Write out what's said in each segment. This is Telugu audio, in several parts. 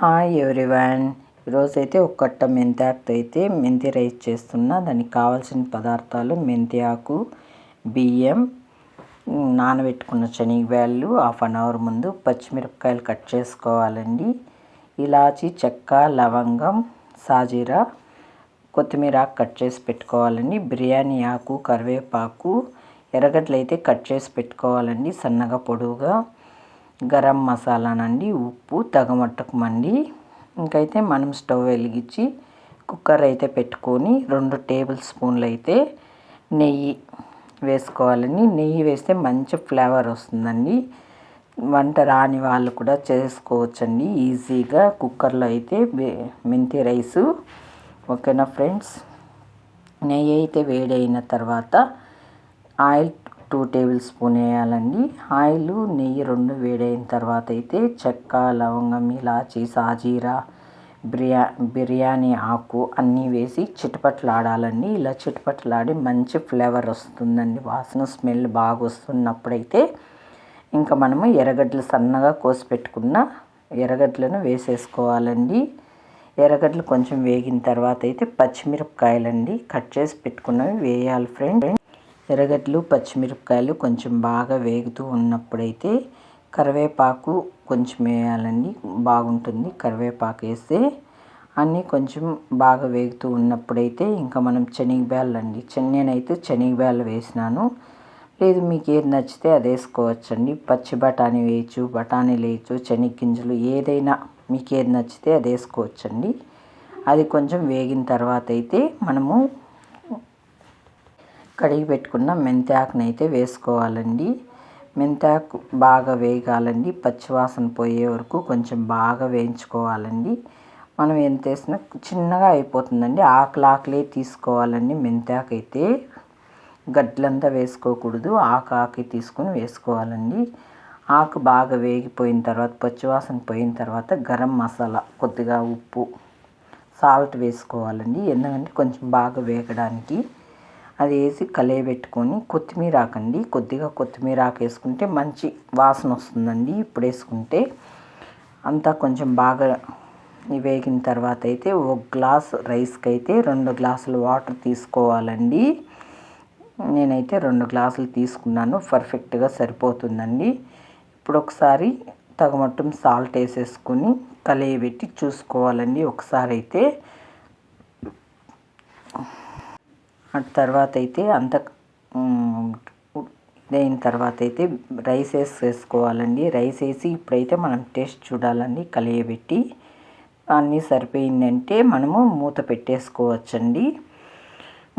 హాయ్ ఎవ్రీవన్ ఈరోజైతే ఒక కట్ట మెంతి ఆకుతో అయితే మెంతి రైస్ చేస్తున్నా. దానికి కావాల్సిన పదార్థాలు మెంతి ఆకు బియ్యం నానబెట్టుకున్న శనగబ్యాళ్ళు హాఫ్ అన్ అవర్ ముందు పచ్చిమిరపకాయలు కట్ చేసుకోవాలండి. ఇలాచి చెక్క లవంగం సాజీరా కొత్తిమీర ఆకు కట్ చేసి పెట్టుకోవాలండి. బిర్యానీ ఆకు కరివేపాకు ఎర్రగడ్డలు అయితే కట్ చేసి పెట్టుకోవాలండి సన్నగా పొడవుగా. గరం మసాలానండి ఉప్పు తగమట్టకమండి ఇంకైతే మనం స్టవ్ వెలిగించి కుక్కర్ అయితే పెట్టుకొని రెండు టేబుల్ స్పూన్లు అయితే నెయ్యి వేసుకోవాలండి. నెయ్యి వేస్తే మంచి ఫ్లేవర్ వస్తుందండి. వంట రాని వాళ్ళు కూడా చేసుకోవచ్చండి. ఈజీగా కుక్కర్లో అయితే మెంతి రైసు. ఓకేనా ఫ్రెండ్స్? నెయ్యి అయితే వేడైన తర్వాత ఆయిల్ టూ టేబుల్ స్పూన్ వేయాలండి. ఆయిల్ నెయ్యి రెండు వేడైన తర్వాత అయితే చెక్క లవంగం ఇలాచి సాజీరా బిర్యా బిర్యానీ ఆకు అన్నీ వేసి చిటపట్లాడాలండి. ఇలా చిటపట్లాడి మంచి ఫ్లేవర్ వస్తుందండి. వాసన స్మెల్ బాగా వస్తున్నప్పుడైతే ఇంకా మనము ఎర్రగడ్డలు సన్నగా కోసి పెట్టుకున్న ఎర్రగడ్డలను వేసేసుకోవాలండి. ఎర్రగడ్డలు కొంచెం వేగిన తర్వాత అయితే పచ్చిమిరపకాయలండి కట్ చేసి పెట్టుకున్నవి వేయాలి ఫ్రెండ్ ఎర్రగడ్డలు పచ్చిమిరపకాయలు కొంచెం బాగా వేగుతూ ఉన్నప్పుడైతే కరివేపాకు కొంచెం వేయాలండి. బాగుంటుంది. కరివేపాకు వేస్తే అన్నీ కొంచెం బాగా వేగుతూ ఉన్నప్పుడైతే ఇంకా మనం శనగబ్యాళ్ళు అండి నేనైతే శనగబ్యాలు వేసినాను. లేదు మీకు ఏది నచ్చితే అది వేసుకోవచ్చండి. పచ్చి బఠానీ వేయచ్చు బఠానీలు వేయచ్చు శనగగింజలు ఏదైనా మీకు ఏది నచ్చితే అది వేసుకోవచ్చండి. అది కొంచెం వేగిన తర్వాత అయితే మనము కడిగి పెట్టుకున్న మెంతాకుని అయితే వేసుకోవాలండి. మెంతాకు బాగా వేగాలండి. పచ్చివాసన పోయే వరకు కొంచెం బాగా వేయించుకోవాలండి. మనం ఎంత వేసినా చిన్నగా అయిపోతుందండి. ఆకులు ఆకులే తీసుకోవాలండి మెంతాకు అయితే గడ్లంతా వేసుకోకూడదు. ఆకు ఆకు తీసుకొని వేసుకోవాలండి. ఆకు బాగా వేగిపోయిన తర్వాత పచ్చివాసన పోయిన తర్వాత గరం మసాలా కొద్దిగా ఉప్పు సాల్ట్ వేసుకోవాలండి. ఎందుకంటే కొంచెం బాగా వేగడానికి. అది వేసి పెట్టుకొని కొత్తిమీర ఆకండి. కొద్దిగా కొత్తిమీర ఆకు వేసుకుంటే మంచి వాసన వస్తుందండి. ఇప్పుడు వేసుకుంటే అంతా కొంచెం బాగా వేగిన తర్వాత అయితే ఒక గ్లాస్ రైస్కి అయితే రెండు గ్లాసులు వాటర్ తీసుకోవాలండి. నేనైతే రెండు గ్లాసులు తీసుకున్నాను. పర్ఫెక్ట్గా సరిపోతుందండి. ఇప్పుడు ఒకసారి తగమట్టం సాల్ట్ వేసేసుకొని కలియబెట్టి చూసుకోవాలండి. ఒకసారి అయితే తర్వాత అయితే అంత ఇదైన తర్వాత అయితే రైస్ వేసుకోవాలండి. రైస్ వేసి ఇప్పుడైతే మనం టేస్ట్ చూడాలండి. కలియబెట్టి అన్నీ సరిపోయిందంటే మనము మూత పెట్టేసుకోవచ్చండి.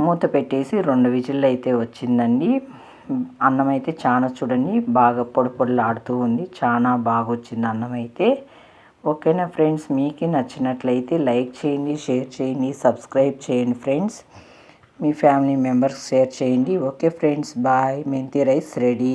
మూత పెట్టేసి రెండు విజిల్లు అయితే వచ్చిందండి. అన్నం అయితే చాలా చూడండి బాగా పొడి పొడిలాడుతూ ఉంది. చాలా బాగా వచ్చింది అన్నం అయితే. ఓకేనా ఫ్రెండ్స్? మీకు నచ్చినట్లయితే లైక్ చేయండి షేర్ చేయండి సబ్స్క్రైబ్ చేయండి ఫ్రెండ్స్. మీ ఫ్యామిలీ మెంబర్స్ షేర్ చేయండి. Okay friends bye. Methi rice ready.